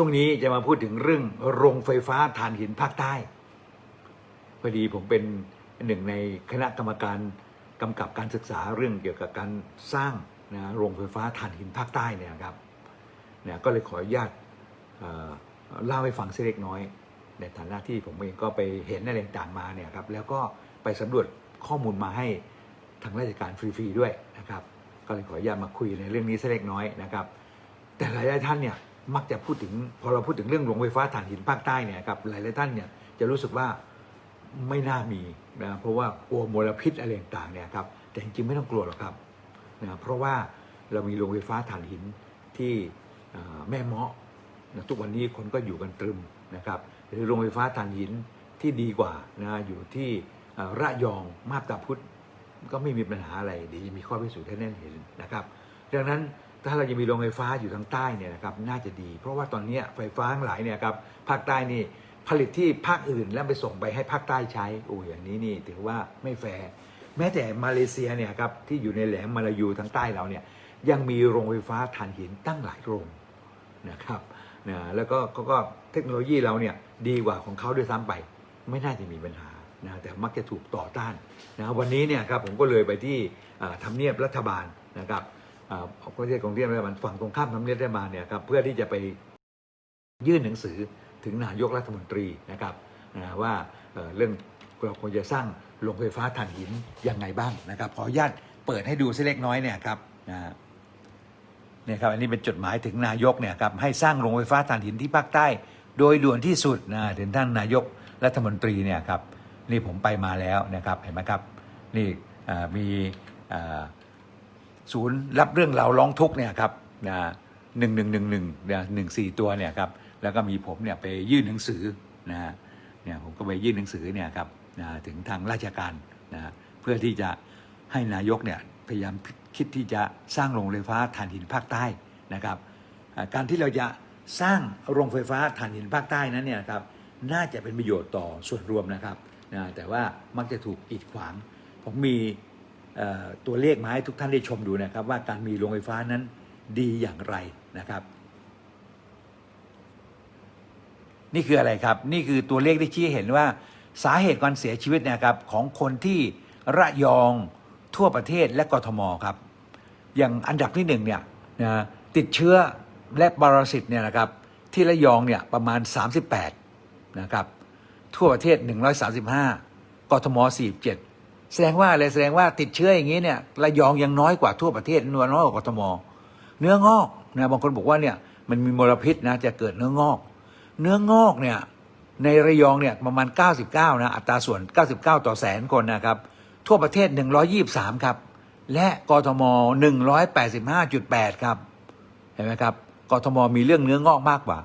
ช่วงนี้จะมาพูดถึงเรื่องโรงไฟฟ้าถ่านหินภาคใต้พอดีผมเป็นหนึ่งในคณะกรรมการกำกับการศึกษาเรื่องเกี่ยวกับการสร้างนะโรงไฟฟ้าถ่านหินภาคใต้เนี่ยครับเนี่ยก็เลยขออนุญาตเล่าให้ฟังสักเล็กน้อย ในฐานะที่ผมเองก็ไปเห็นอะไรต่างมาเนี่ยครับแล้วก็ไปสำรวจข้อมูลมาให้ทางราชการฟรีๆด้วยนะครับ ก็เลยขออนุญาตมาคุยในเรื่องนี้สักเล็กน้อยนะครับ แต่หลายท่านเนี่ย มักจะพูดถึงพอเราพูดถึงเรื่องโรงไฟฟ้าถ่านหินภาคใต้เนี่ยครับหลายๆท่านเนี่ยจะรู้สึกว่าไม่น่ามีนะเพราะว่ากลัวมลพิษอะไรต่างๆเนี่ยครับแต่จริงๆไม่ต้องกลัวหรอกครับนะเพราะว่าเรามีโรงไฟฟ้าถ่านหินที่แม่เมาะนะทุกวันนี้คนก็อยู่กันตรึมนะครับหรือโรงไฟฟ้าถ่านหินที่ดีกว่านะอยู่ที่ระยองมาบตาพุธก็ไม่มีปัญหาอะไรเดี๋ยวจะมีข้อพิสูจน์ให้แน่นเห็นนะครับ ดังนั้น ถ้าเรายังมีโรงไฟฟ้าอยู่ทางใต้เนี่ยนะครับน่าจะดี เพราะว่าตอนนี้ไฟฟ้าทั้งหลายเนี่ยครับภาคใต้นี่ผลิตที่ภาคอื่นแล้วไปส่งไปให้ภาคใต้ใช้โอ้ยอย่างนี้นี่ถือว่าไม่แฟร์แม้แต่มาเลเซียเนี่ยครับที่อยู่ในแหลมมาลายูทางใต้เราเนี่ยยังมีโรงไฟฟ้าถ่านหินตั้งหลายโรงนะครับนะแล้วก็ก็ก็เทคโนโลยีเราเนี่ยดีกว่าของเขาด้วยซ้ำไป ไม่น่าจะมีปัญหานะแต่มักจะถูกต่อต้านนะวันนี้เนี่ยครับผมก็เลยไปที่ทำเนียบรัฐบาลนะครับ ประเทศของเรียนรัฐบาลฝั่งตรงข้ามทำเนียบรัฐบาลเนี่ยครับเพื่อที่จะไปยื่นหนังสือถึงนายกรัฐมนตรีนะครับว่าเรื่องเราควรจะสร้างโรงไฟฟ้าถ่านหินยังไงบ้างนะครับขออนุญาตเปิดให้ดูสักเล็กน้อยเนี่ยครับนะเนี่ยครับอันนี้เป็นจดหมายถึงนายกเนี่ยครับให้สร้างโรงไฟฟ้าถ่านหินที่ภาคใต้ โดยด่วนที่สุดนะถึงท่านนายกรัฐมนตรีเนี่ยครับนี่ผมไปมาแล้วนะครับเห็นไหมครับนี่มีอ่า ศูนย์รับเรื่องราวร้องทุกข์เนี่ยครับหนึ่งหนึ่งหนึ่งหนึ่งหนึ่งสี่ตัวเนี่ยครับแล้วก็มีผมเนี่ยไปยื่นหนังสือนะฮะเนี่ยผมก็ไปยื่นหนังสือเนี่ยครับนะถึงทางราชการนะเพื่อที่จะให้นายกเนี่ยพยายามคิดที่จะสร้างโรงไฟฟ้าถ่านหินภาคใต้นะครับ การที่เราจะสร้างโรงไฟฟ้าถ่านหินภาคใต้นั้นเนี่ยครับน่าจะเป็นประโยชน์ต่อส่วนรวมนะครับนะแต่ว่ามักจะถูกกีดขวาง ผมมี ตัวเลขมาให้ทุกท่านได้ชมดูนะครับ ว่าการมีโรงไฟฟ้านั้นดีอย่างไรนะครับ นี่คืออะไรครับ นี่คือตัวเลขที่ชี้เห็นว่าสาเหตุการเสียชีวิตนะครับของคนที่ระยองทั่วประเทศและกทมครับ อย่างอันดับที่หนึ่งเนี่ยนะติดเชื้อและปรสิตเนี่ยนะครับที่ระยองเนี่ยประมาณ 38นะครับทั่วประเทศ 135 กทม 47 แสดงว่าอะไรแสดงว่าติดเชื้ออย่างนี้เนี่ยระยองยังน้อยกว่าทั่วประเทศนวน้อยกว่ากทม เนื้องอกนะบางคนบอกว่าเนี่ยมันมีมลพิษนะจะเกิดเนื้องอก เนื้องอกเนี่ยในระยองเนี่ยประมาณ 99 นะอัตราส่วน 99 ต่อแสนคนนะครับ ทั่วประเทศ 123 ครับ และกทม 185.8 ครับ เห็นไหมครับกทมมีเรื่องเนื้องอกมากกว่า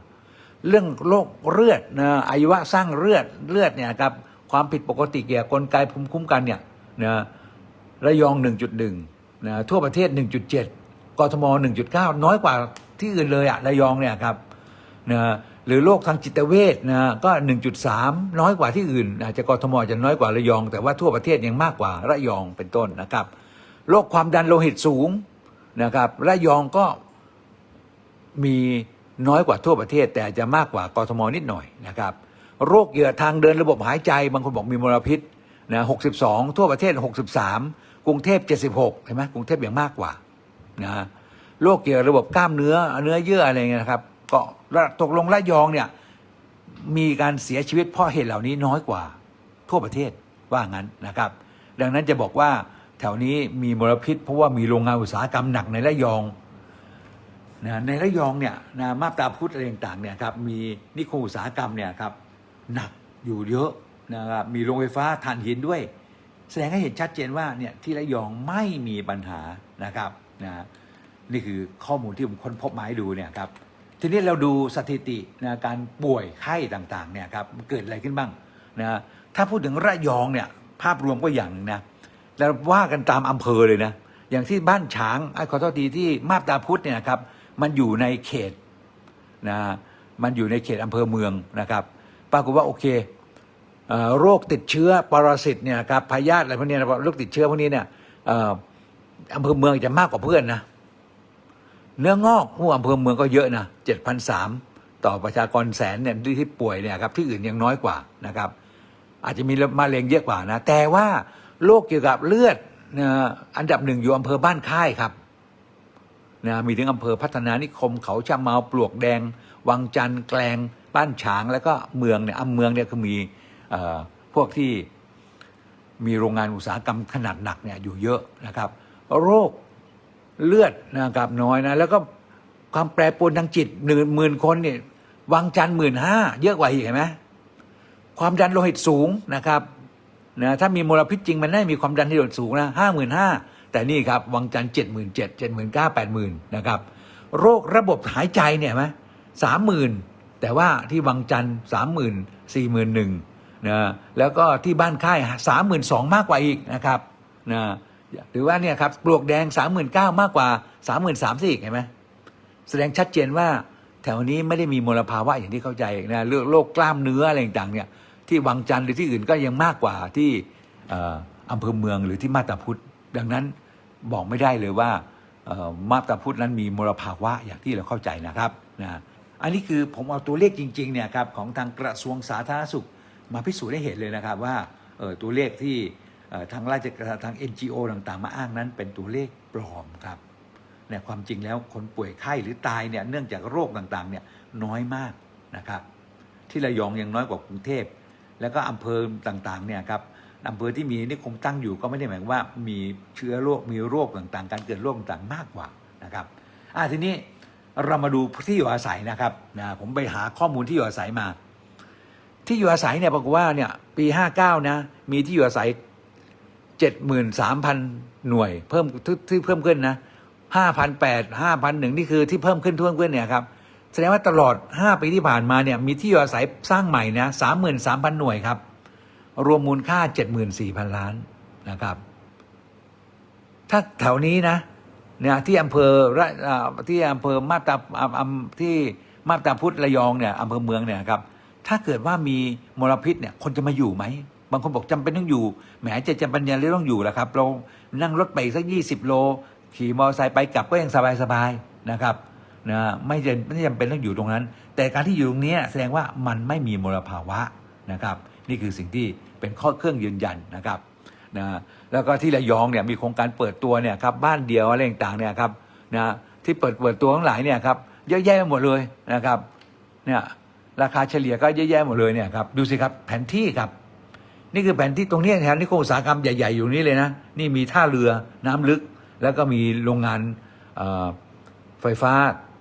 เรื่องโรคเลือดนะอายุวะสร้างเลือดเลือดเนี่ยครับความผิดปกติเกี่ยวกับกลไกภูมิคุ้มกันเนี่ย นะระยอง 1.1นะทั่วประเทศ 1.7 กทม 1.9 น้อยกว่าที่อื่นเลยอะระยองเนี่ยครับนะหรือโรคทางจิตเวชนะก็ 1.3 น้อยกว่าที่อื่น อาจจะกทมจะน้อยกว่าระยอง แต่ว่าทั่วประเทศยังมากกว่าระยองเป็นต้นนะครับโรคความดันโลหิตสูงนะครับระยองก็มีน้อยกว่าทั่วประเทศ แต่จจะมากกว่ากทมนิดหน่อยนะครับ โรคเหยื่อทางเดินระบบหายใจ บางคนบอกมีมลพิษ นะ62ทั่วประเทศ63กรุงเทพ76เห็นไหมกรุงเทพอย่างมากกว่านะโรคเกี่ยวกับระบบกล้ามเนื้อเนื้อเยื่ออะไรเงี้ยนะครับ ก็ตกลงระยองเนี่ยมีการเสียชีวิตเพราะเหตุเหล่านี้น้อยกว่า ทั่วประเทศว่างั้นนะครับ ดังนั้นจะบอกว่าแถวนี้มีมลพิษ เพราะว่ามีโรงงานอุตสาหกรรมหนักในระยองนะในระยองเนี่ยนะมาบตาพุทธอะไรต่างๆเนี่ยครับมีนิคมอุตสาหกรรมเนี่ยครับหนักอยู่เยอะ นะครับมีโรงไฟฟ้าถ่านหินด้วย แสดงให้เห็นชัดเจนว่าเนี่ยที่ระยองไม่มีปัญหานะครับนะนี่คือข้อมูลที่ผมค้นพบมาให้ดูเนี่ยครับทีนี้เราดูสถิตินะการป่วยไข้ต่างๆเนี่ยครับเกิดอะไรขึ้นบ้างนะถ้าพูดถึงระยองเนี่ยภาพรวมก็อย่างนึงนะแล้วว่ากันตามอำเภอเลยนะอย่างที่บ้านฉางไอ้ขอโทษทีที่มาบตาพุธเนี่ยครับมันอยู่ในเขตนะมันอยู่ในเขตอำเภอเมืองนะครับ ปรากฏว่าโอเค โรคติดเชื้อปรสิตเนี่ยครับพยาธิอะไรพวกนี้นะโรคติดเชื้อพวกนี้เนี่ยอำเภอเมืองจะมากกว่าเพื่อนนะเนื้องอกผู้อำเภอเมืองก็เยอะนะเจ็ดพันสามต่อประชากรแสนเนี่ยที่ที่ป่วยเนี่ยครับที่อื่นยังน้อยกว่านะครับ อาจจะมีมะเร็งเยอะกว่านะ แต่ว่าโรคเกี่ยวกับเลือดนะอันดับหนึ่งอยู่อำเภอบ้านค่ายครับนะมีถึงอำเภอพัฒนานิคมเขาชะเมาปลวกแดง วังจันทร์แกลงบ้านฉางแล้วก็เมืองเนี่ยอำเมืองเนี่ยคือมี พวกที่มีโรงงานอุตสาหกรรมขนาดหนักเนี่ยอยู่เยอะนะครับ โรคเลือดนะครับน้อยนะแล้วก็ความแปรปรวนทางจิตหนึ่งหมื่นคนเนี่ยวังจันหมื่นห้าเยอะกว่าอีกเห็นไหมความดันโลหิตสูงนะครับนะถ้ามีมลพิษจริงมันได้มีความดันโลหิตสูงนะห้าหมื่นห้าแต่นี่ครับวังจันเจ็ดหมื่นเจ็ดเจ็ดหมื่นเก้าแปดหมื่นนะครับ โรคระบบหายใจเนี่ยไหมสามหมื่นแต่ว่าที่วังจันสามหมื่นสี่หมื่นหนึ่ง นะแล้วก็ที่บ้านค่ายสามหมื่นสองมากกว่าอีกนะครับนะหรือว่าเนี่ยครับปลวกแดงสามหมื่นเก้ามากกว่าสามหมื่นสามสิอีกเห็นไหมแสดงชัดเจนว่าแถวนี้ไม่ได้มีมลภาวะอย่างที่เข้าใจนะเรื่องโรคกล้ามเนื้ออะไรต่างๆเนี่ยที่วังจันทร์หรือที่อื่นก็ยังมากกว่าที่อำเภอเมืองหรือที่มาตาพุธดังนั้นบอกไม่ได้เลยว่ามาตาพุธนั้นมีมลภาวะอย่างที่เราเข้าใจนะครับนะอันนี้คือผมเอาตัวเลขจริงๆเนี่ยครับของทางกระทรวงสาธารณสุข มาพิสูจน์ให้เห็นเลยนะครับว่าตัวเลขที่ทางราชการทาง NGO ต่างๆ มาอ้างนั้นเป็นตัวเลขปลอมครับเนี่ยความจริงแล้วคนป่วยไข้หรือตายเนี่ยเนื่องจากโรคต่างๆเนี่ยน้อยมากนะครับ ที่ระยองยังน้อยกว่ากรุงเทพ แล้วก็อำเภอต่างๆเนี่ยครับอำเภอที่มีนิคมตั้งอยู่ก็ไม่ได้หมายว่ามีเชื้อโรคมีโรคต่างๆ การเกิดโรคต่างๆมากกว่านะครับอะทีนี้เรามาดูที่อยู่อาศัยนะครับนะผมไปหาข้อมูลที่อยู่อาศัยมา ที่อยู่อาศัยเนี่ยบอกฏว่าเนี่ยปี59นะมีที่อยู่อาศัย73,000หน่วย เพิ่มที่เพิ่มขึ้นนะ5,800 5,001นี่คือที่เพิ่มขึ้นท่วขึ้นเนี่ยครับแสดงว่าตลอด 5 ปีที่ผ่านมาเนี่ยมีที่อยู่อาศัยสร้างใหม่นะ33,000หน่วยครับ รวมมูลค่า74,000ล้านนะครับ ถ้าแถวนี้นะเนี่ยที่อำเภอที่อำเภอมาตาที่มาตาพุทธระยองเนี่ยอำเภอเมืองเนี่ยครับ ถ้าเกิดว่ามีมลพิษเนี่ยคนจะมาอยู่ไหม บางคนบอกจำเป็นต้องอยู่แหมจะจำเป็นยังเลยต้องอยู่แหละครับเรานั่งรถไปสักยี่สิบโล ขี่มอเตอร์ไซค์ไปกลับก็ยังสบายสบายๆนะครับนะไม่จำไม่จำเป็นต้องอยู่ตรงนั้น แต่การที่อยู่ตรงนี้แสดงว่ามันไม่มีมลภาวะนะครับ นี่คือสิ่งที่เป็นข้อเครื่องยืนยันนะครับนะแล้วก็ที่ระยองเนี่ยมีโครงการเปิดตัวเนี่ยครับบ้านเดียวอะไรต่างๆเนี่ยครับนะที่เปิดเปิดตัวทั้งหลายเนี่ยครับเยอะแยะไปหมดเลยนะครับเนี่ย ราคาเฉลี่ยก็เยอะแยะหมดเลยเนี่ยครับดูสิครับแผนที่ครับ นี่คือแผนที่ตรงนี้แถวนิคมอุตสาหกรรมใหญ่ ๆ อยู่นี่เลยนะ นี่มีท่าเรือน้ำลึก แล้วก็มีโรงงานไฟฟ้า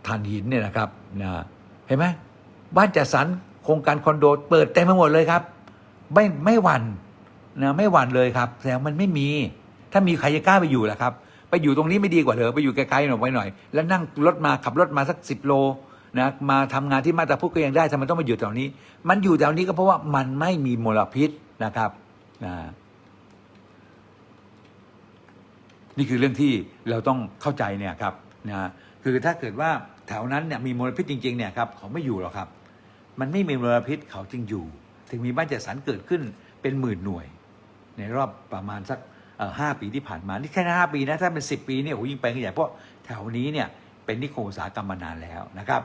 ถ่านหินเนี่ยนะครับนะเห็นไหมบ้านจัดสรรโครงการคอนโดเปิดเต็มไปหมดเลยครับ ไม่ไม่หวั่นนะไม่หวั่นเลยครับแสดงมันไม่มี ถ้ามีใครจะกล้าไปอยู่ล่ะครับ ไปอยู่ตรงนี้ไม่ดีกว่าเหรอไปอยู่ไกลๆหน่อยไปหน่อย แล้วนั่งรถมาขับรถมาสักสิบโล นะมาทำงานที่มาตาพุธก็ยังได้ทำไมต้องมาอยู่แถวนี้ มันอยู่แถวนี้ก็เพราะว่ามันไม่มีมลพิษนะครับนะนี่คือเรื่องที่เราต้องเข้าใจเนี่ยครับนะคือถ้าเกิดว่าแถวนั้นเนี่ยมีมลพิษจริงๆเนี่ยครับเขาไม่อยู่หรอกครับ มันไม่มีมลพิษเขาจึงอยู่ ถึงมีบ้านจัดสรรเกิดขึ้นเป็นหมื่นหน่วย ในรอบประมาณสักห้าปีที่ผ่านมานี่แค่ห้าปีนะถ้าเป็นสิบปีเนี่ยโอ้ยิ่งไปกันใหญ่เพราะแถวนี้เนี่ยเป็นนิคมอุตสาหกรรมมานานแล้วนะครับ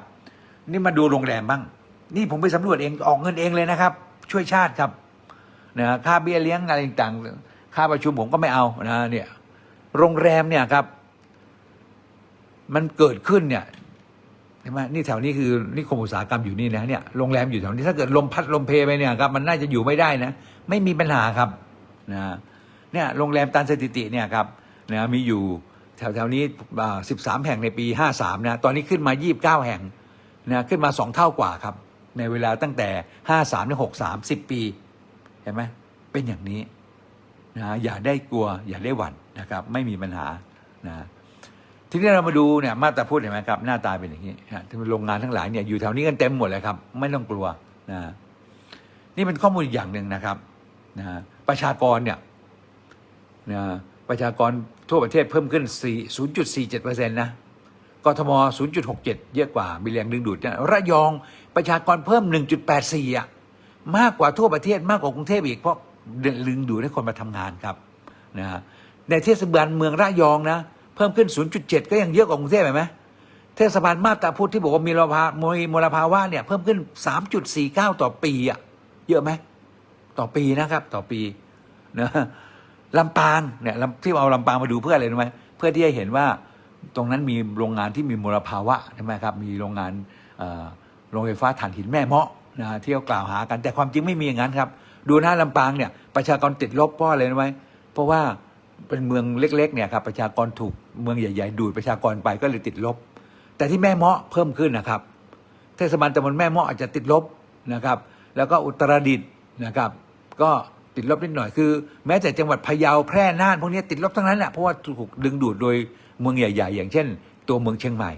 นี่มาดูโรงแรมบ้าง นี่ผมไปสำรวจเองออกเงินเองเลยนะครับ ช่วยชาติครับนะค่าเบี้ยเลี้ยงอะไรต่างๆค่าประชุมผมก็ไม่เอานะเนี่ยโรงแรมเนี่ยครับ มันเกิดขึ้นเนี่ยใช่ไหมนี่แถวนี้คือนิคมอุตสาหกรรมอยู่นี่นะเนี่ยโรงแรมอยู่แถวนี้ถ้าเกิดลมพัดลมเพไปเนี่ยครับ มันน่าจะอยู่ไม่ได้นะไม่มีปัญหาครับนะเนี่ยโรงแรมตามสถิติเนี่ยครับนะมีอยู่แถวแถวนี้สิบสามแห่งในปีห้าสามนะ ตอนนี้ขึ้นมายี่บเก้าแห่ง นะขึ้นมาสองเท่ากว่าครับ ในเวลาตั้งแต่ห้าสามถึงหกสามสิบปี เห็นไหมเป็นอย่างนี้นะอย่าได้กลัวอย่าได้หวั่นนะครับ ไม่มีปัญหานะทีนี้เรามาดูเนี่ยมาตราพูดเห็นไหมครับหน้าตาเป็นอย่างนี้นะที่โรงงานทั้งหลายเนี่ยอยู่แถวนี้กันเต็มหมดเลยครับ ไม่ต้องกลัวนะนี่เป็นข้อมูลอีกอย่างหนึ่งนะครับนะประชากรเนี่ยนะประชากรทั่วประเทศเพิ่มขึ้น 4 0.47%นะ กทม 0.67 เยอะกว่า มีแรงดึงดูดนะระยองประชากรเพิ่ม 1.84 อะ มากกว่าทั่วประเทศมากกว่ากรุงเทพอีก เพราะลึงดูดให้คนมาทำงานครับนะฮะในเทศบาลเมืองระยองนะ เพิ่มขึ้น 0.7 ก็ยังเยอะกว่ากรุงเทพเห็นไหมเทศบาลมาตาพุทธที่บอกว่ามีมลภาวะมีมลภาวะเนี่ยเพิ่มขึ้น 3.49 ต่อปีอะเยอะไหมต่อปีนะครับ ต่อปีนะลำปางเนี่ยที่เอาลำปางมาดูเพื่ออะไรรู้ไหมเพื่อที่จะเห็นว่า ตรงนั้นมีโรงงานที่มีมลภาวะใช่ไหมครับมีโรงงานโรงไฟฟ้าถ่านหินแม่เมาะนะที่เขากล่าวหากันแต่ความจริงไม่มีอย่างนั้นครับ ดูหน้าลำปางเนี่ยประชากรติดลบเพราะอะไรรู้ไหมเพราะว่าเป็นเมืองเล็กๆเนี่ยครับประชากรถูกเมืองใหญ่ๆ ดูดประชากรไปก็เลยติดลบ แต่ที่แม่เมาะเพิ่มขึ้นนะครับ เทศบาลตำบลแม่เมาะอาจจะติดลบนะครับ แล้วก็อุตรดิตถ์นะครับ ก็ติดลบนิดหน่อยคือ แม้แต่จังหวัดพะเยาแพร่น่านพวกนี้ติดลบทั้งนั้นแหละเพราะว่าถูกดึงดูดโดย เมืองใหญ่ ๆ อย่างเช่น ตัวเมืองเชียงใหม่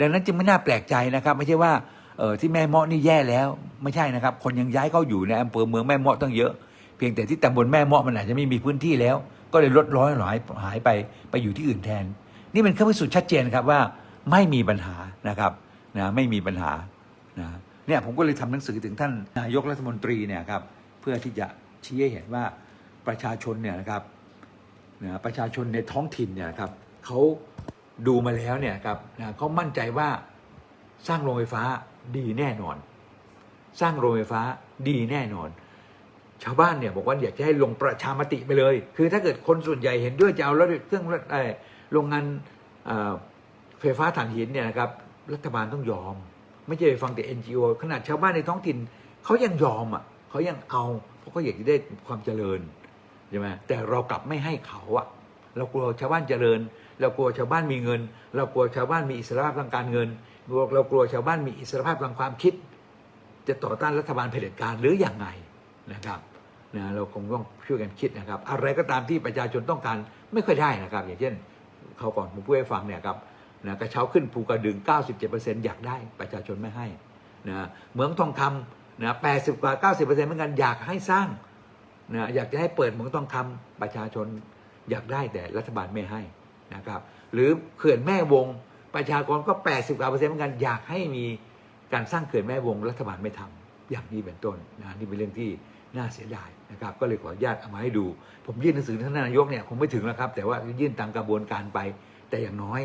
ดังนั้นจึงไม่น่าแปลกใจนะครับ ไม่ใช่ว่าเออที่แม่เมาะนี่แย่แล้วไม่ใช่นะครับ คนยังย้ายเข้าอยู่ในอำเภอเมืองแม่เมาะตั้งเยอะ เพียงแต่ที่ตำบลแม่เมาะมันอาจจะไม่มีพื้นที่แล้ว ก็เลยลดร้อยหายหายไปไปอยู่ที่อื่นแทน นี่เป็นเครื่องพิสูจน์ชัดเจนครับว่าไม่มีปัญหานะครับนะไม่มีปัญหานะเนี่ยผมก็เลยทำหนังสือถึงท่านนายกรัฐมนตรีเนี่ยครับเพื่อที่จะชี้ให้เห็นว่าประชาชนเนี่ยนะครับนะประชาชนในท้องถิ่นเนี่ยครับ เขาดูมาแล้วเนี่ยครับนะเขามั่นใจว่าสร้างโรงไฟฟ้าดีแน่นอน สร้างโรงไฟฟ้าดีแน่นอน ชาวบ้านเนี่ยบอกว่าอยากจะให้ลงประชามติไปเลย คือถ้าเกิดคนส่วนใหญ่เห็นด้วยจะเอารถเครื่องรถเอ่อโรงงานไฟฟ้าถ่านหินเนี่ยนะครับรัฐบาลต้องยอม ไม่ใช่ไปฟังแต่ NGO ขนาดชาวบ้านในท้องถิ่นเขายังยอมอะเขายังเอาเพราะเขาอยากจะได้ความเจริญใช่ไหมแต่เรากลับไม่ให้เขาอะเรากลัวชาวบ้านเจริญ เรากลัวชาวบ้านมีเงิน เรากลัวชาวบ้านมีอิสรภาพทางการเงินเรากลัวชาวบ้านมีอิสรภาพทางความคิด จะต่อต้านรัฐบาลเผด็จการหรืออย่างไงนะครับนะเราคงต้องช่วยกันคิดนะครับ อะไรก็ตามที่ประชาชนต้องการไม่ค่อยได้นะครับ อย่างเช่นเขาก่อนผมพูดให้ฟังเนี่ยครับนะกระเช้าขึ้นภูกระดึง 97%อยากได้ประชาชนไม่ให้นะเหมืองทองคำนะ80 กว่า 90%เหมือนกันอยากให้สร้างนะอยากจะให้เปิดเหมืองทองคำประชาชนอยากได้แต่รัฐบาลไม่ให้ นะครับ หรือเขื่อนแม่วงประชากรก็ 80กว่าเปอร์เซ็นต์เหมือนกันอยากให้มีการสร้างเขื่อนแม่วงรัฐบาลไม่ทำอย่างนี้เป็นต้นนะนี่เป็นเรื่องที่น่าเสียดายนะครับ ก็เลยขออนุญาตเอามาให้ดู ผมยื่นหนังสือท่านนายกเนี่ยคงไม่ถึงแล้วครับ แต่ว่ายื่นตามกระบวนการไป แต่อย่างน้อย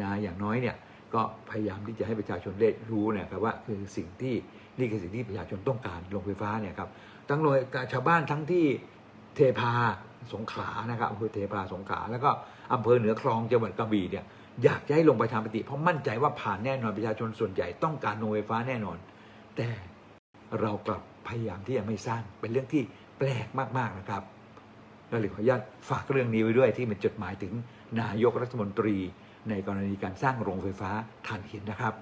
นะอย่างน้อยเนี่ยก็พยายามที่จะให้ประชาชนได้รู้เนะครับว่าคือสิ่งที่นี่คือสิ่งที่ประชาชนต้องการโรงไฟฟ้าเนี่ยครับทั้งหน่วยชาวบ้านทั้งที่เทพา สงขลานะครับอำเภอเทพาสงขลาแล้วก็อำเภอเหนือคลองจังหวัดกระบี่เนี่ยอยากจะให้ลงประชามติเพราะมั่นใจว่าผ่านแน่นอนประชาชนส่วนใหญ่ต้องการโรงไฟฟ้าแน่นอน แต่เรากลับพยายามที่จะไม่สร้างเป็นเรื่องที่แปลกมากๆนะครับก็เลยขออนุญาตฝากเรื่องนี้ไว้ด้วยที่เป็นจดหมายถึงนายกรัฐมนตรี ในกรณีการสร้างโรงไฟฟ้าถ่านหินนะครับ